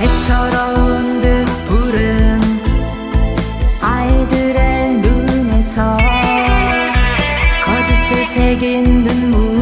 해처럼 듯 부른 아이들의 눈에서 거짓에 새긴 눈물.